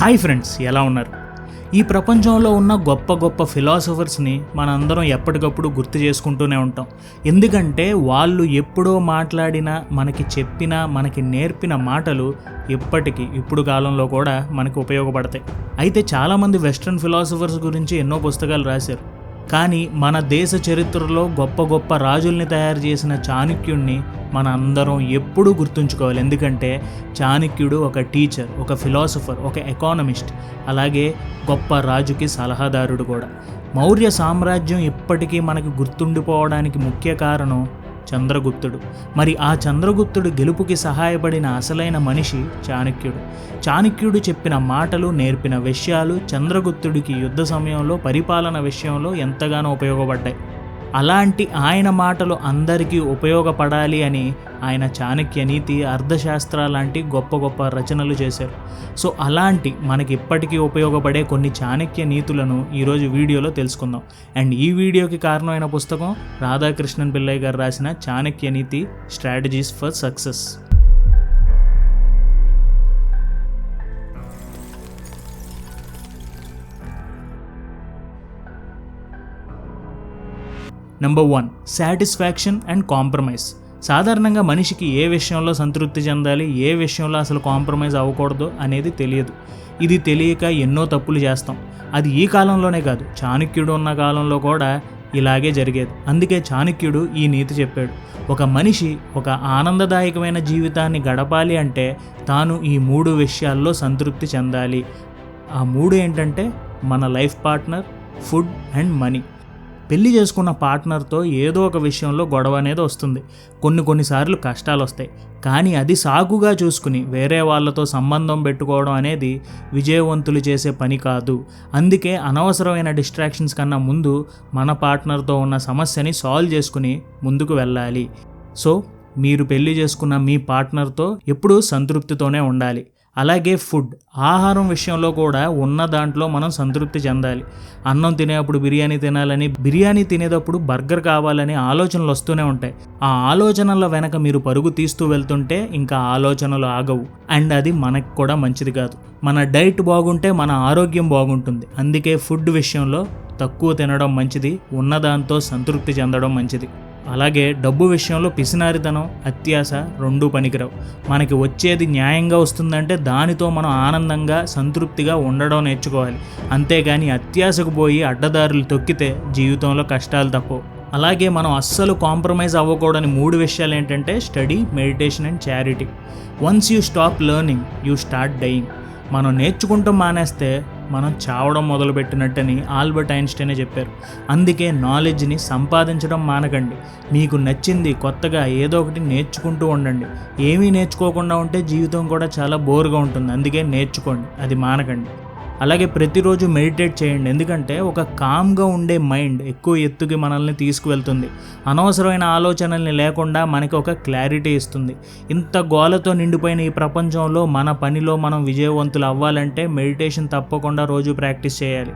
Hi friends ఎలా ఉన్నారు? ఈ ప్రపంచంలో ఉన్న గొప్ప గొప్ప ఫిలాసఫర్స్ని మనందరం ఎప్పటికప్పుడు గుర్తు చేసుకుంటూనే ఉంటాం. ఎందుకంటే వాళ్ళు ఎప్పుడో మాట్లాడిన మనకి చెప్పిన మనకి నేర్పిన మాటలు ఇప్పటికీ ఇప్పుడు కాలంలో కూడా మనకు ఉపయోగపడతాయి. అయితే చాలామంది వెస్ట్రన్ ఫిలాసఫర్స్ గురించి ఎన్నో పుస్తకాలు రాశారు. కానీ మన దేశ చరిత్రలో గొప్ప గొప్ప రాజుల్ని తయారు చేసిన చాణక్యుణ్ణి మన అందరం ఎప్పుడూ గుర్తుంచుకోవాలి. ఎందుకంటే చాణక్యుడు ఒక టీచర్ ఒక ఫిలాసఫర్ ఒక ఎకానమిస్ట్ అలాగే గొప్ప రాజుకి సలహాదారుడు కూడా. మౌర్య సామ్రాజ్యం ఇప్పటికీ మనకి గుర్తుండిపోవడానికి ముఖ్య కారణం చంద్రగుప్తుడు. మరి ఆ చంద్రగుప్తుడు గెలుపుకి సహాయపడిన అసలైన మనిషి చాణక్యుడు. చాణక్యుడు చెప్పిన మాటలు నేర్పిన విషయాలు చంద్రగుప్తుడికి యుద్ధ సమయంలో పరిపాలన విషయంలో ఎంతగానో ఉపయోగపడ్డాయి. అలాంటి ఆయన మాటలు అందరికీ ఉపయోగపడాలి అని ఆయన చాణక్య నీతి అర్థశాస్త్ర లాంటి గొప్ప గొప్ప రచనలు చేశారు. సో అలాంటి మనకి ఇప్పటికీ ఉపయోగపడే కొన్ని చాణక్య నీతులను ఈరోజు వీడియోలో తెలుసుకుందాం. అండ్ ఈ వీడియోకి కారణమైన పుస్తకం రాధాకృష్ణన్ పిల్లయ్య గారు రాసిన Chanakya Niti strategies for success number one satisfaction and compromise సాధారణంగా మనిషికి ఏ విషయంలో సంతృప్తి చెందాలి ఏ విషయంలో అసలు కాంప్రమైజ్ అవ్వకూడదు అనేది తెలియదు. ఇది తెలియక ఎన్నో తప్పులు చేస్తాం. అది ఈ కాలంలోనే కాదు చాణక్యుడు ఉన్న కాలంలో కూడా ఇలాగే జరిగేది. అందుకే చాణక్యుడు ఈ నీతి చెప్పాడు. ఒక మనిషి ఒక ఆనందదాయకమైన జీవితాన్ని గడపాలి అంటే తాను ఈ మూడు విషయాల్లో సంతృప్తి చెందాలి. ఆ మూడు ఏంటంటే మన life partner food and money. పెళ్ళి చేసుకున్న పార్ట్నర్తో ఏదో ఒక విషయంలో గొడవ అనేది వస్తుంది. కొన్ని కొన్నిసార్లు కష్టాలు వస్తాయి కానీ అది సాగుగా చూసుకుని వేరే వాళ్ళతో సంబంధం పెట్టుకోవడం అనేది విజయవంతులు చేసే పని కాదు. అందుకే అనవసరమైన డిస్ట్రాక్షన్స్ కన్నా ముందు మన పార్ట్నర్తో ఉన్న సమస్యని సాల్వ్ చేసుకుని ముందుకు వెళ్ళాలి. సో మీరు పెళ్ళి చేసుకున్న మీ పార్ట్నర్తో ఎప్పుడూ సంతృప్తితోనే ఉండాలి. అలాగే ఫుడ్. ఆహారం విషయంలో కూడా ఉన్న దాంట్లో మనం సంతృప్తి చెందాలి. అన్నం తినేటప్పుడు బిర్యానీ తినాలని బిర్యానీ తినేటప్పుడు బర్గర్ కావాలని ఆలోచనలు వస్తూనే ఉంటాయి. ఆ ఆలోచనల వెనక మీరు పరుగు తీస్తూ వెళ్తుంటే ఇంకా ఆలోచనలు ఆగవు. అండ్ అది మనకు కూడా మంచిది కాదు. మన డైట్ బాగుంటే మన ఆరోగ్యం బాగుంటుంది. అందుకే ఫుడ్ విషయంలో తక్కువ తినడం మంచిది ఉన్నదాంతో సంతృప్తి చెందడం మంచిది. అలాగే డబ్బు విషయంలో పిసినారితనం అత్యాశ రెండూ పనికిరావు. మనకి వచ్చేది న్యాయంగా వస్తుందంటే దానితో మనం ఆనందంగా సంతృప్తిగా ఉండడం నేర్చుకోవాలి. అంతేగాని అత్యాశకు పోయి అడ్డదారులు తొక్కితే జీవితంలో కష్టాలు తప్పవు. అలాగే మనం అస్సలు కాంప్రమైజ్ అవ్వకూడని మూడు విషయాలు ఏంటంటే study meditation and charity. Once you stop learning you start dying. మనం నేర్చుకుంటూ మానేస్తే మనం చావడం మొదలుపెట్టినట్టని ఆల్బర్ట్ ఐన్స్టైనే చెప్పారు. అందుకే నాలెడ్జ్ని సంపాదించడం మానకండి. మీకు నచ్చింది కొత్తగా ఏదో ఒకటి నేర్చుకుంటూ ఉండండి. ఏమీ నేర్చుకోకుండా ఉంటే జీవితం కూడా చాలా బోరుగా ఉంటుంది. అందుకే నేర్చుకోండి. అది మానకండి. అలాగే ప్రతిరోజు మెడిటేట్ చేయండి. ఎందుకంటే ఒక కామ్గా ఉండే మైండ్ ఎక్కువ ఎత్తుకి మనల్ని తీసుకువెళ్తుంది. అనవసరమైన ఆలోచనల్ని లేకుండా మనకి ఒక క్లారిటీ ఇస్తుంది. ఇంత గోలతో నిండిపోయిన ఈ ప్రపంచంలో మన పనిలో మనం విజయవంతులు అవ్వాలంటే మెడిటేషన్ తప్పకుండా రోజు ప్రాక్టీస్ చేయాలి.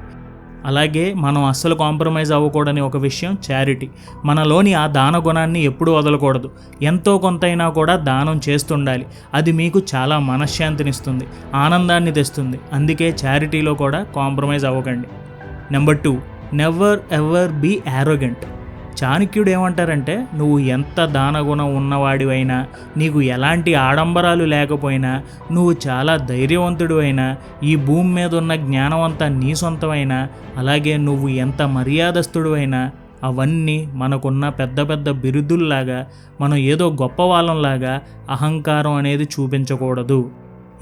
అలాగే మనం అస్సలు కాంప్రమైజ్ అవ్వకూడని ఒక విషయం చారిటీ. మనలోని ఆ దాన గుణాన్ని ఎప్పుడూ వదలకూడదు. ఎంతో కొంతైనా కూడా దానం చేస్తుండాలి. అది మీకు చాలా మనశ్శాంతినిస్తుంది ఆనందాన్ని తెస్తుంది. అందుకే చారిటీలో కూడా కాంప్రమైజ్ అవ్వకండి. Number two never ever be arrogant చాణక్యుడు ఏమంటారంటే నువ్వు ఎంత దానగుణం ఉన్నవాడివైనా నీకు ఎలాంటి ఆడంబరాలు లేకపోయినా నువ్వు చాలా ధైర్యవంతుడు అయినా ఈ భూమి మీద ఉన్న జ్ఞానం అంతా నీ సొంతమైనా అలాగే నువ్వు ఎంత మర్యాదస్తుడు అయినా అవన్నీ మనకున్న పెద్ద పెద్ద బిరుదుల్లాగా మనం ఏదో గొప్ప వాళ్ళంలాగా అహంకారం అనేది చూపించకూడదు.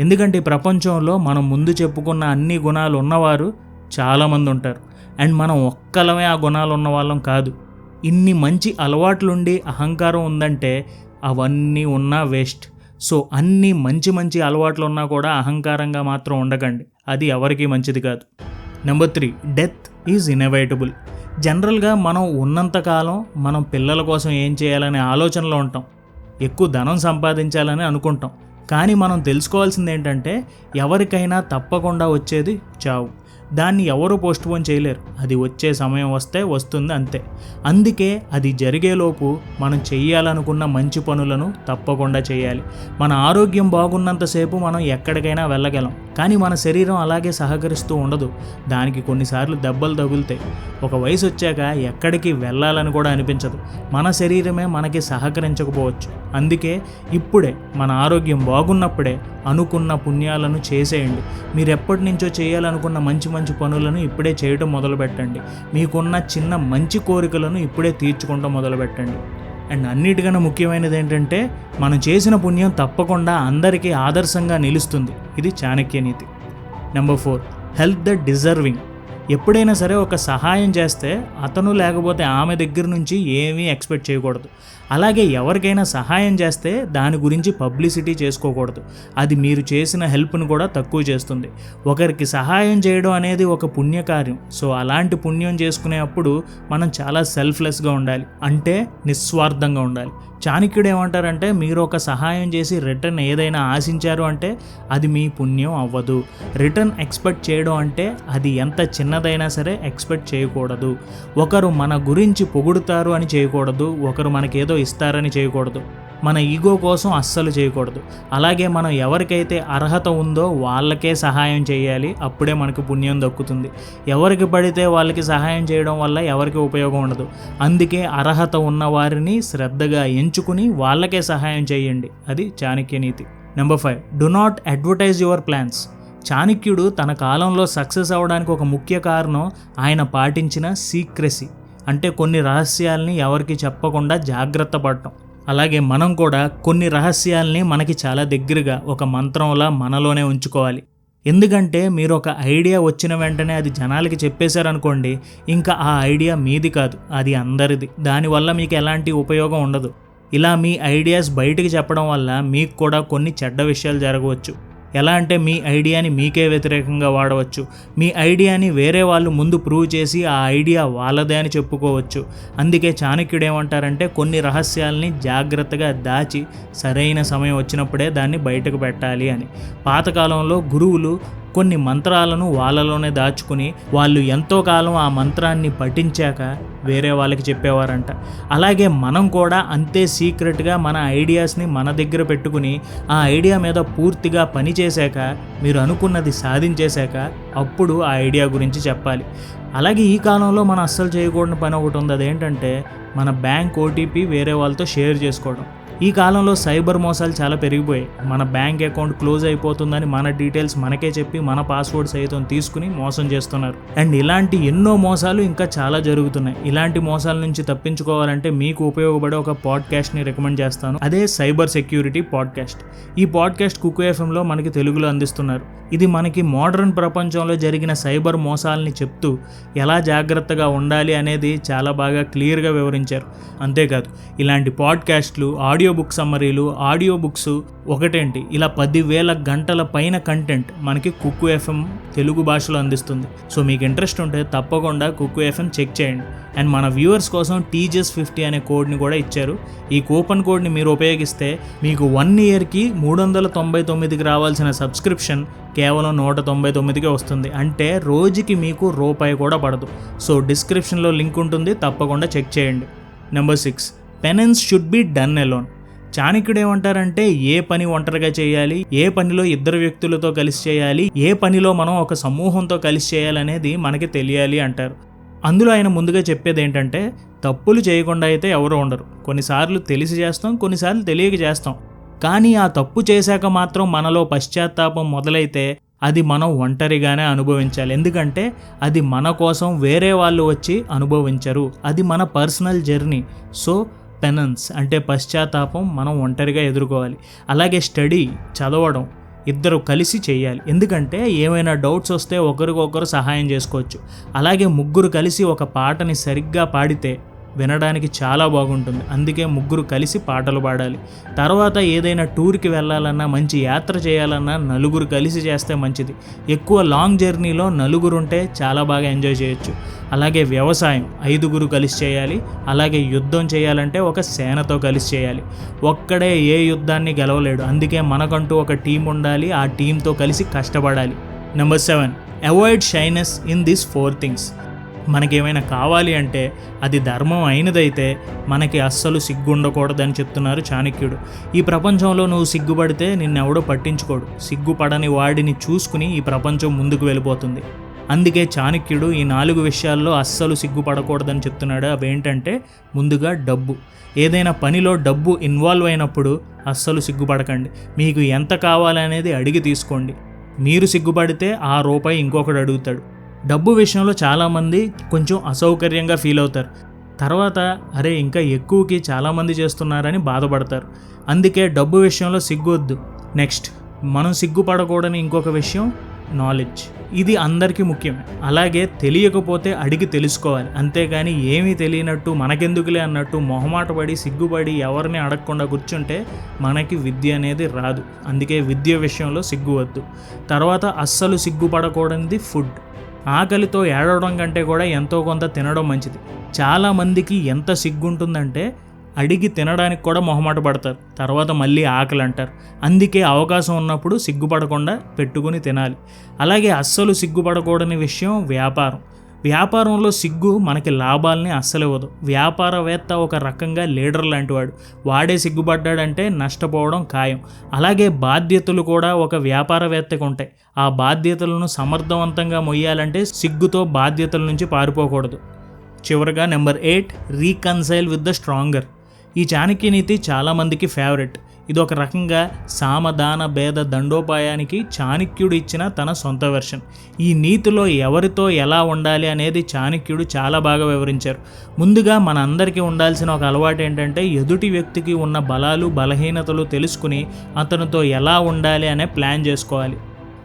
ఎందుకంటే ప్రపంచంలో మనం ముందు చెప్పుకున్న అన్ని గుణాలు ఉన్నవారు చాలామంది ఉంటారు అండ్ మనం ఒక్కలమే ఆ గుణాలు ఉన్న వాళ్ళం కాదు. ఇన్ని మంచి అలవాట్లుండి అహంకారం ఉందంటే అవన్నీ ఉన్నా వేస్ట్. సో అన్ని మంచి మంచి అలవాట్లు ఉన్నా కూడా అహంకారంగా మాత్రం ఉండకండి. అది ఎవరికీ మంచిది కాదు. Number three death is inevitable జనరల్గా మనం ఉన్నంతకాలం మనం పిల్లల కోసం ఏం చేయాలనే ఆలోచనలో ఉంటాం. ఎక్కువ ధనం సంపాదించాలని అనుకుంటాం. కానీ మనం తెలుసుకోవాల్సింది ఏంటంటే ఎవరికైనా తప్పకుండా వచ్చేది చావు. దాన్ని ఎవరు పోస్ట్ పోన్ చేయలేరు. అది వచ్చే సమయం వస్తే వస్తుంది అంతే. అందుకే అది జరిగేలోపు మనం చేయాలనుకున్న మంచి పనులను తప్పకుండా చేయాలి. మన ఆరోగ్యం బాగున్నంతసేపు మనం ఎక్కడికైనా వెళ్ళగలం. కానీ మన శరీరం అలాగే సహకరిస్తూ ఉండదు. దానికి కొన్నిసార్లు దెబ్బలు తగులుతాయి. ఒక వయసు వచ్చాక ఎక్కడికి వెళ్ళాలని కూడా అనిపించదు. మన శరీరమే మనకి సహకరించకపోవచ్చు. అందుకే ఇప్పుడే మన ఆరోగ్యం బాగున్నప్పుడే అనుకున్న పుణ్యాలను చేసేయండి. మీరు ఎప్పటి నుంచో చేయాలనుకున్న మంచి మంచి మంచి పనులను ఇప్పుడే చేయటం మొదలుపెట్టండి. మీకున్న చిన్న మంచి కోరికలను ఇప్పుడే తీర్చుకుంటాం మొదలుపెట్టండి. అండ్ అన్నిటికన్నా ముఖ్యమైనది ఏంటంటే మనం చేసిన పుణ్యం తప్పకుండా అందరికీ ఆదర్శంగా నిలుస్తుంది. ఇది Chanakya Niti. Number four help the deserving. ఎప్పుడైనా సరే ఒక సహాయం చేస్తే అతను లేకపోతే ఆమె దగ్గర నుంచి ఏమీ ఎక్స్పెక్ట్ చేయకూడదు. అలాగే ఎవరికైనా సహాయం చేస్తే దాని గురించి పబ్లిసిటీ చేసుకోకూడదు. అది మీరు చేసిన హెల్ప్ను కూడా తక్కువ చేస్తుంది. ఒకరికి సహాయం చేయడం అనేది ఒక పుణ్యకార్యం. సో అలాంటి పుణ్యం చేసుకునేటప్పుడు మనం చాలా సెల్ఫ్లెస్గా ఉండాలి. అంటే నిస్వార్థంగా ఉండాలి. చాణక్యుడు ఏమంటారంటే మీరు ఒక సహాయం చేసి రిటర్న్ ఏదైనా ఆశించారు అంటే అది మీ పుణ్యం అవ్వదు. రిటర్న్ ఎక్స్పెక్ట్ చేయడం అంటే అది ఎంత చిన్న చిన్నదైనా సరే ఎక్స్పెక్ట్ చేయకూడదు. ఒకరు మన గురించి పొగుడుతారు అని చేయకూడదు. ఒకరు మనకేదో ఇస్తారని చేయకూడదు. మన ఈగో కోసం అస్సలు చేయకూడదు. అలాగే మనం ఎవరికైతే అర్హత ఉందో వాళ్ళకే సహాయం చేయాలి. అప్పుడే మనకు పుణ్యం దక్కుతుంది. ఎవరికి పడితే వాళ్ళకి సహాయం చేయడం వల్ల ఎవరికి ఉపయోగం ఉండదు. అందుకే అర్హత ఉన్న వారిని శ్రద్ధగా ఎంచుకుని వాళ్ళకే సహాయం చేయండి. అది Chanakya Niti. Number five do not advertise your plans చాణక్యుడు తన కాలంలో సక్సెస్ అవ్వడానికి ఒక ముఖ్య కారణం ఆయన పాటించిన సీక్రెసీ అంటే కొన్ని రహస్యాల్ని ఎవరికి చెప్పకుండా జాగ్రత్త పడటం. అలాగే మనం కూడా కొన్ని రహస్యాల్ని మనకి చాలా దగ్గరగా ఒక మంత్రంలా మనలోనే ఉంచుకోవాలి. ఎందుకంటే మీరు ఒక ఐడియా వచ్చిన వెంటనే అది జనాలకి చెప్పేశారనుకోండి ఇంకా ఆ ఐడియా మీది కాదు అది అందరిది. దానివల్ల మీకు ఎలాంటి ఉపయోగం ఉండదు. ఇలా మీ ఐడియాస్ బయటికి చెప్పడం వల్ల మీకు కూడా కొన్ని చెడ్డ విషయాలు జరగవచ్చు. ఎలా అంటే మీ ఐడియాని మీకే వ్యతిరేకంగా వాడవచ్చు. మీ ఐడియాని వేరే వాళ్ళు ముందు ప్రూవ్ చేసి ఆ ఐడియా వాళ్ళదే అని చెప్పుకోవచ్చు. అందుకే చాణక్యుడు ఏమంటారంటే కొన్ని రహస్యాల్ని జాగ్రత్తగా దాచి సరైన సమయం వచ్చినప్పుడే దాన్ని బయటకు పెట్టాలి అని. పాతకాలంలో గురువులు కొన్ని మంత్రాలను వాళ్ళలోనే దాచుకుని వాళ్ళు ఎంతో కాలం ఆ మంత్రాన్ని పఠించాక వేరే వాళ్ళకి చెప్పేవారంట. అలాగే మనం కూడా అంతే సీక్రెట్గా మన ఐడియాస్ని మన దగ్గర పెట్టుకుని ఆ ఐడియా మీద పూర్తిగా పని చేశాక మీరు అనుకున్నది సాధించేశాక అప్పుడు ఆ ఐడియా గురించి చెప్పాలి. అలాగే ఈ కాలంలో మనం అస్సలు చేయకూడని పని ఒకటి ఉంది. అదేంటంటే మన బ్యాంక్ ఓటీపీ వేరే వాళ్ళతో షేర్ చేసుకోవడం. ఈ కాలంలో సైబర్ మోసాలు చాలా పెరిగిపోయాయి. మన బ్యాంక్ అకౌంట్ క్లోజ్ అయిపోతుందని మన డీటెయిల్స్ మనకే చెప్పి మన పాస్వర్డ్ సైతం తీసుకుని మోసం చేస్తున్నారు. అండ్ ఇలాంటి ఎన్నో మోసాలు ఇంకా చాలా జరుగుతున్నాయి. ఇలాంటి మోసాల నుంచి తప్పించుకోవాలంటే మీకు ఉపయోగపడే ఒక పాడ్కాస్ట్ని రికమెండ్ చేస్తాను. అదే సైబర్ సెక్యూరిటీ పాడ్కాస్ట్. ఈ పాడ్కాస్ట్ కుక్ ఎఫ్ఎంలో మనకి తెలుగులో అందిస్తున్నారు. ఇది మనకి మోడర్న్ ప్రపంచంలో జరిగిన సైబర్ మోసాలని చెప్తూ ఎలా జాగ్రత్తగా ఉండాలి అనేది చాలా బాగా క్లియర్గా వివరించారు. అంతేకాదు ఇలాంటి పాడ్కాస్ట్లు ఆడియో బుక్ సమ్మరీలు ఆడియో బుక్స్ ఒకటేంటి? ఇలా పదివేల గంటల పైన కంటెంట్ మనకి కుక్కు ఎఫ్ఎం తెలుగు భాషలో అందిస్తుంది. సో మీకు ఇంట్రెస్ట్ ఉంటే తప్పకుండా కుక్కు ఎఫ్ఎం చెక్ చేయండి. అండ్ మన వ్యూవర్స్ కోసం టీజెస్ ఫిఫ్టీ అనే కోడ్ని కూడా ఇచ్చారు. ఈ కూపన్ కోడ్ని మీరు ఉపయోగిస్తే మీకు వన్ ఇయర్కి మూడు వందల తొంభై తొమ్మిదికి రావాల్సిన సబ్స్క్రిప్షన్ కేవలం నూట తొంభై తొమ్మిదికే వస్తుంది. అంటే రోజుకి మీకు రూపాయి కూడా పడదు. సో డిస్క్రిప్షన్లో లింక్ ఉంటుంది. తప్పకుండా చెక్ చేయండి. Number six. Penance should be done alone. చాణక్యుడు ఏమంటారంటే ఏ పని ఒంటరిగా చేయాలి ఏ పనిలో ఇద్దరు వ్యక్తులతో కలిసి చేయాలి ఏ పనిలో మనం ఒక సమూహంతో కలిసి చేయాలనేది మనకి తెలియాలి అంటారు. అందులో ఆయన ముందుగా చెప్పేది ఏంటంటే తప్పులు చేయకుండా అయితే ఎవరు ఉండరు. కొన్నిసార్లు తెలిసి చేస్తాం కొన్నిసార్లు తెలియక చేస్తాం. కానీ ఆ తప్పు చేశాక మాత్రం మనలో పశ్చాత్తాపం మొదలైతే అది మనం ఒంటరిగానే అనుభవించాలి. ఎందుకంటే అది మన కోసం వేరే వాళ్ళు వచ్చి అనుభవించరు. అది మన పర్సనల్ జర్నీ. సో పెనన్స్ అంటే పశ్చాత్తాపం మనం ఒంటరిగా ఎదుర్కోవాలి. అలాగే స్టడీ చదవడం ఇద్దరు కలిసి చేయాలి. ఎందుకంటే ఏమైనా డౌట్స్ వస్తే ఒకరికొకరు సహాయం చేసుకోవచ్చు. అలాగే ముగ్గురు కలిసి ఒక పాటని సరిగ్గా పాడితే వినడానికి చాలా బాగుంటుంది. అందుకే ముగ్గురు కలిసి పాటలు పాడాలి. తర్వాత ఏదైనా టూర్కి వెళ్ళాలన్నా మంచి యాత్ర చేయాలన్నా నలుగురు కలిసి చేస్తే మంచిది. ఎక్కువ లాంగ్ జర్నీలో నలుగురు ఉంటే చాలా బాగా ఎంజాయ్ చేయొచ్చు. అలాగే వ్యవసాయం ఐదుగురు కలిసి చేయాలి. అలాగే యుద్ధం చేయాలంటే ఒక సేనతో కలిసి చేయాలి. ఒక్కడే ఏ యుద్ధాన్ని గెలవలేడు. అందుకే మనకంటూ ఒక టీం ఉండాలి. ఆ టీంతో కలిసి కష్టపడాలి. Number seven. Avoid shyness in these four things. మనకేమైనా కావాలి అంటే అది ధర్మం అయినదైతే మనకి అస్సలు సిగ్గుండకూడదని చెప్తున్నారు చాణక్యుడు. ఈ ప్రపంచంలో నువ్వు సిగ్గుపడితే నిన్నెవడో పట్టించుకోడు. సిగ్గుపడని వాడిని చూసుకుని ఈ ప్రపంచం ముందుకు వెళ్ళిపోతుంది. అందుకే చాణక్యుడు ఈ నాలుగు విషయాల్లో అస్సలు సిగ్గుపడకూడదని చెప్తున్నాడు. అవేంటంటే ముందుగా డబ్బు. ఏదైనా పనిలో డబ్బు ఇన్వాల్వ్ అయినప్పుడు అస్సలు సిగ్గుపడకండి. మీకు ఎంత కావాలనేది అడిగి తీసుకోండి. మీరు సిగ్గుపడితే ఆ రూపాయి ఇంకొకడు అడుగుతాడు. డబ్బు విషయంలో చాలామంది కొంచెం అసౌకర్యంగా ఫీల్ అవుతారు. తర్వాత అరే ఇంకా ఎక్కువకి చాలామంది చేస్తున్నారని బాధపడతారు. అందుకే డబ్బు విషయంలో సిగ్గొద్దు. నెక్స్ట్ మనం సిగ్గుపడకూడని ఇంకొక విషయం నాలెడ్జ్ ఇది అందరికీ ముఖ్యమే అలాగే తెలియకపోతే అడిగి తెలుసుకోవాలి. అంతేగాని ఏమీ తెలియనట్టు మనకెందుకులే అన్నట్టు మొహమాటపడి సిగ్గుపడి ఎవరిని అడగకుండా కూర్చుంటే మనకి విద్య అనేది రాదు. అందుకే విద్య విషయంలో సిగ్గువద్దు. తర్వాత అస్సలు సిగ్గుపడకూడనిది ఫుడ్ ఆకలితో ఏడవడం కంటే కూడా ఎంతో కొంత తినడం మంచిది. చాలామందికి ఎంత సిగ్గుంటుందంటే అడిగి తినడానికి కూడా మొహమాట పడతారు. తర్వాత మళ్ళీ ఆకలి అంటారు. అందుకే అవకాశం ఉన్నప్పుడు సిగ్గుపడకుండా పెట్టుకుని తినాలి. అలాగే అస్సలు సిగ్గుపడకూడని విషయం వ్యాపారం. వ్యాపారంలో సిగ్గు మనకి లాభాలని అస్సలు ఇవ్వదు. వ్యాపారవేత్త ఒక రకంగా లీడర్ లాంటివాడు వాడే సిగ్గుపడ్డాడంటే నష్టపోవడం ఖాయం. అలాగే బాధ్యతలు కూడా ఒక వ్యాపారవేత్తకు ఉంటాయి. ఆ బాధ్యతలను సమర్థవంతంగా మొయ్యాలంటే సిగ్గుతో బాధ్యతల నుంచి పారిపోకూడదు. చివరగా number eight reconcile with the stronger. ఈ చాణక్య నీతి చాలామందికి ఫేవరెట్ ఇది ఒక రకంగా సామదాన భేద దండోపాయానికి చాణక్యుడు ఇచ్చిన తన సొంత వెర్షన్ ఈ నీతిలో ఎవరితో ఎలా ఉండాలి అనేది చాణక్యుడు చాలా బాగా వివరించారు. ముందుగా మన అందరికీ ఉండాల్సిన ఒక అలవాటు ఏంటంటే ఎదుటి వ్యక్తికి ఉన్న బలాలు బలహీనతలు తెలుసుకుని అతనితో ఎలా ఉండాలి అనే ప్లాన్ చేసుకోవాలి.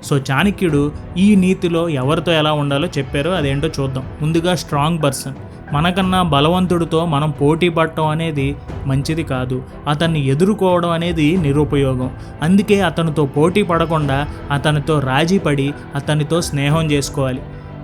సో చాణక్యుడు ఈ నీతిలో ఎవరితో ఎలా ఉండాలో చెప్పారో అదేంటో చూద్దాం. ముందుగా స్ట్రాంగ్ పర్సన్ మనకన్నా బలవంతుడితో మనం పోటీ పడటం అనేది మంచిది కాదు. అతన్ని ఎదుర్కోవడం అనేది నిరుపయోగం. అందుకే అతనితో పోటీ పడకుండా అతనితో రాజీ పడి అతనితో స్నేహం చేసుకోవాలి.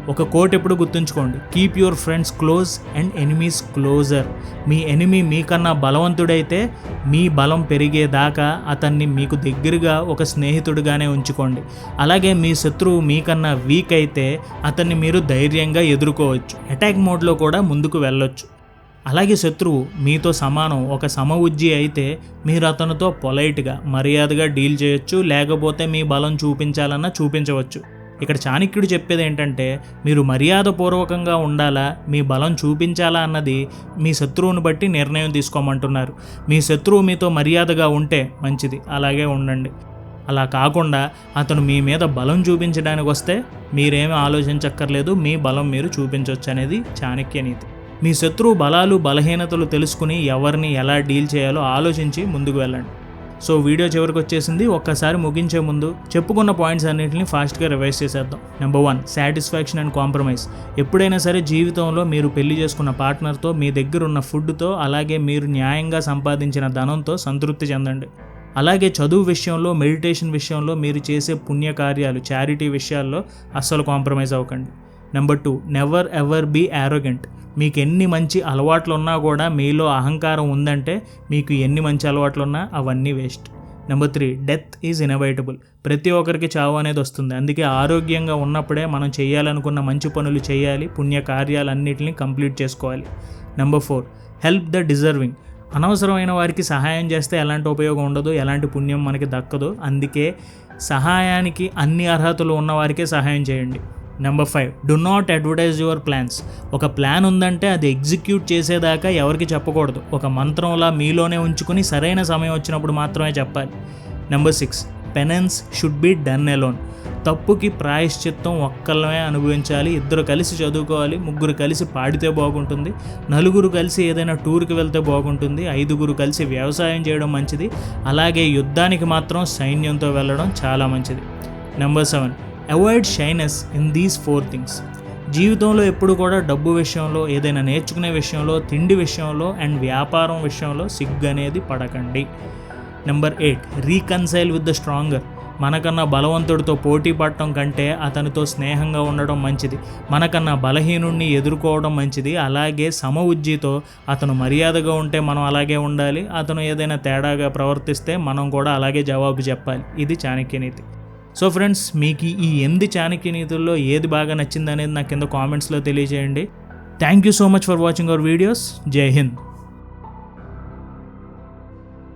ఒక కోట్ ఎప్పుడు గుర్తుంచుకోండి. Keep your friends close and enemies closer me enemy మీకన్నా బలవంతుడైతే మీ బలం పెరిగేదాకా అతన్ని మీకు దగ్గరగా ఒక స్నేహితుడిగానే ఉంచుకోండి. అలాగే మీ శత్రువు మీకన్నా వీక్ అయితే అతన్ని మీరు ధైర్యంగా ఎదుర్కోవచ్చు. అటాక్ మోడ్లో కూడా ముందుకు వెళ్ళొచ్చు. అలాగే శత్రువు మీతో సమానం ఒక సమవుజ్జి అయితే మీరు అతనితో పొలైట్గా మర్యాదగా డీల్ చేయొచ్చు లేకపోతే మీ బలం చూపించాలన్నా చూపించవచ్చు. ఇక్కడ చాణక్యుడు చెప్పేది ఏంటంటే మీరు మర్యాదపూర్వకంగా ఉండాలా మీ బలం చూపించాలా అన్నది మీ శత్రువుని బట్టి నిర్ణయం తీసుకోమంటున్నారు. మీ శత్రువు మీతో మర్యాదగా ఉంటే మంచిది అలాగే ఉండండి. అలా కాకుండా అతను మీ మీద బలం చూపించడానికి వస్తే మీరేమీ ఆలోచించక్కర్లేదు మీ బలం మీరు చూపించవచ్చు అనేది చాణక్య నీతి. మీ శత్రువు బలాలు బలహీనతలు తెలుసుకుని ఎవరిని ఎలా డీల్ చేయాలో ఆలోచించి ముందుకు వెళ్ళండి. సో వీడియో చివరికి వచ్చేసింది. ఒక్కసారి ముగించే ముందు చెప్పుకున్న పాయింట్స్ అన్నింటిని ఫాస్ట్గా రివైజ్ చేసేద్దాం. Number one satisfaction and compromise ఎప్పుడైనా సరే జీవితంలో మీరు పెళ్ళి చేసుకున్న పార్ట్నర్తో మీ దగ్గర ఉన్న ఫుడ్తో అలాగే మీరు న్యాయంగా సంపాదించిన ధనంతో సంతృప్తి చెందండి. అలాగే చదువు విషయంలో మెడిటేషన్ విషయంలో మీరు చేసే పుణ్యకార్యాలు చారిటీ విషయాల్లో అస్సలు కాంప్రమైజ్ అవ్వకండి. Number two never ever be arrogant మీకు ఎన్ని మంచి అలవాట్లు ఉన్నా కూడా మీలో అహంకారం ఉందంటే మీకు ఎన్ని మంచి అలవాట్లు ఉన్నా అవన్నీ waste number three death is inevitable ప్రతి ఒక్కరికి చావు అనేది వస్తుంది. అందుకే ఆరోగ్యంగా ఉన్నప్పుడే మనం చేయాలనుకున్న మంచి పనులు చేయాలి పుణ్య కార్యాలన్నింటినీ కంప్లీట్ చేసుకోవాలి. Number four help the deserving అనవసరమైన వారికి సహాయం చేస్తే ఎలాంటి ఉపయోగం ఉండదు ఎలాంటి పుణ్యం మనకి దక్కదు. అందుకే సహాయానికి అన్ని అర్హతలు ఉన్నవారికే సహాయం చేయండి. Number five do not advertise your plans ఒక ప్లాన్ ఉందంటే అది ఎగ్జిక్యూట్ చేసేదాకా ఎవరికి చెప్పకూడదు. ఒక మంత్రంలా మీలోనే ఉంచుకుని సరైన సమయం వచ్చినప్పుడు మాత్రమే చెప్పాలి. Number six penance should be done alone తప్పుకి ప్రాయశ్చిత్తం ఒక్కళ్ళమే అనుభవించాలి. ఇద్దరు కలిసి చదువుకోవాలి. ముగ్గురు కలిసి పాడితే బాగుంటుంది. నలుగురు కలిసి ఏదైనా టూర్కి వెళ్తే బాగుంటుంది. ఐదుగురు కలిసి వ్యవసాయం చేయడం మంచిది. అలాగే యుద్ధానికి మాత్రం సైన్యంతో వెళ్ళడం చాలా మంచిది. Number seven avoid shyness in these four things జీవితంలో ఎప్పుడు కూడా డబ్బు విషయంలో ఏదైనా నేర్చుకునే విషయంలో తిండి విషయంలో అండ్ వ్యాపారం విషయంలో సిగ్గు అనేది పడకండి. Number eight reconcile with the stronger మనకన్నా బలవంతుడితో పోటీ పడటం కంటే అతనితో స్నేహంగా ఉండడం మంచిది. మనకన్నా బలహీనుణ్ణి ఎదుర్కోవడం మంచిది. అలాగే సమ ఉజ్జితో అతను మర్యాదగా ఉంటే మనం అలాగే ఉండాలి. అతను ఏదైనా తేడాగా ప్రవర్తిస్తే మనం కూడా అలాగే జవాబు చెప్పాలి. ఇది చాణక్యనీతి సో ఫ్రెండ్స్ మీకు ఈ ఎనిమిది చాణక్య నీతుల్లో ఏది బాగా నచ్చింది అనేది నాకు కింద కామెంట్స్లో తెలియజేయండి. Thank you so much for watching our videos జై హింద్